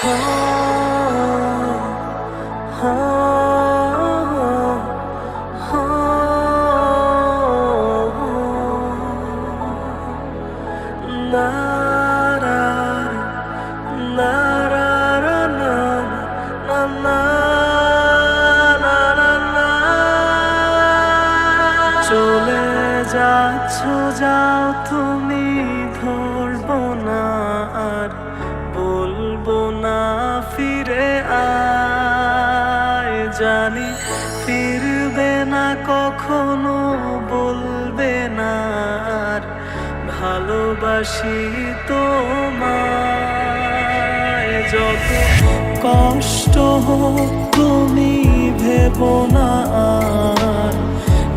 চলে যাচ্ছ যাও তুমি। ভালোবাসি তোমায়। যত কষ্ট হোক, তুমি ভেবো না আর,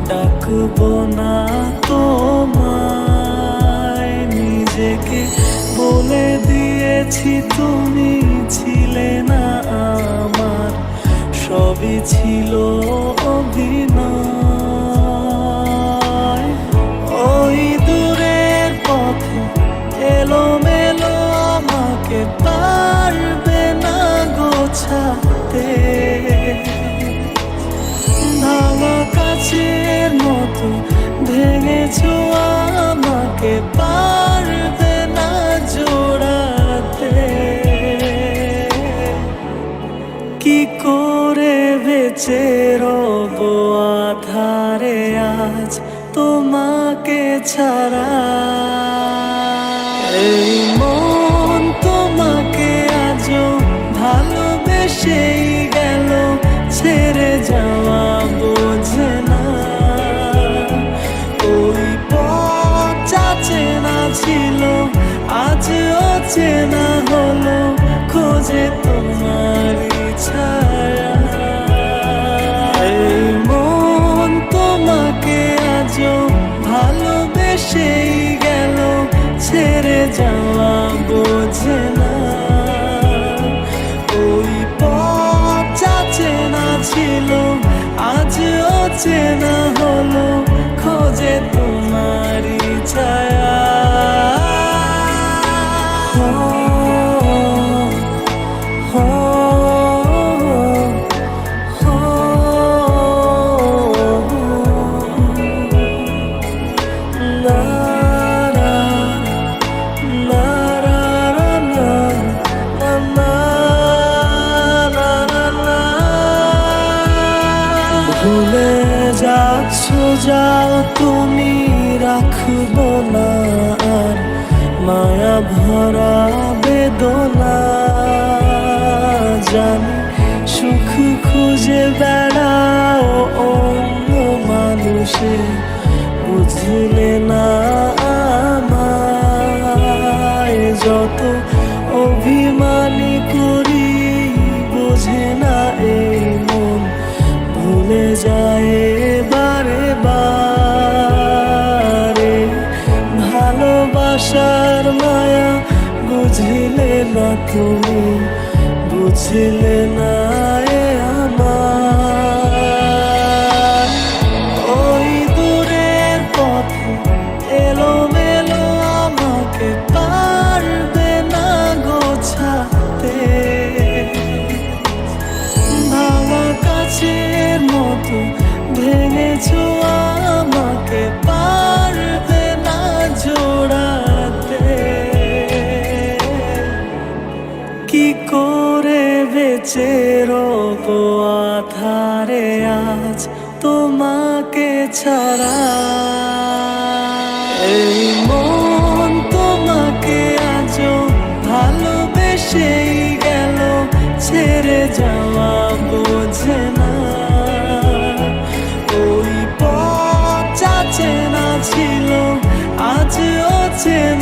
ডাকবো না তোমায়। নিজেকে বলে দিয়েছি, তুমি ছিলে না আমার, সবই ছিল অভিনয়। বেঁচে রব আধারে আজ তোমাকে ছাড়া। এই মন তোমাকে আজও ভালোবেসেই গেল, ছেড়ে যাওয়া বোঝে না। ওই পচা চেনা ছিল, আজ অচেনা হলো, খোঁজে তোমার ছায়া। ভালোবেসেই গেল, ছেড়ে যাওয়া বোঝে না। ওই পচা চেনা ছিল, আজ অচেনা হলো, খোঁজে তোমারই ভুলে যাচ্ছ যাও তুমি রাখব না। মায়া ভরা বেদনা, জানি সুখ খুঁজে বেড়াও অন্য মানুষে। বুঝলে না বুঝলে না তুমি বুঝলে না বেঁচে রব আধারে আজ তোমাকে ছাড়া। এই মন তোমাকে আজও ভালোবেসেই গেল, ছেড়ে যাওয়া বোঝে না। ওই পচা চেনা ছিল আজ অচেনা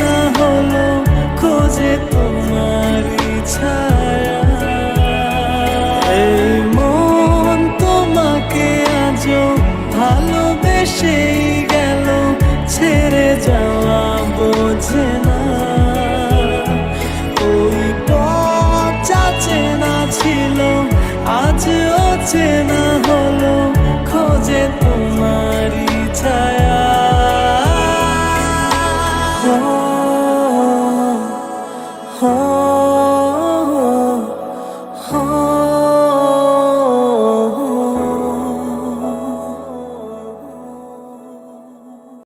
ভালোবেসেই গেল, ছেড়ে যাওয়া বোঝে না। ওই পচা চেনা ছিল, আজ অচেনা হলো, খোঁজে তোমারই ছায়া। হো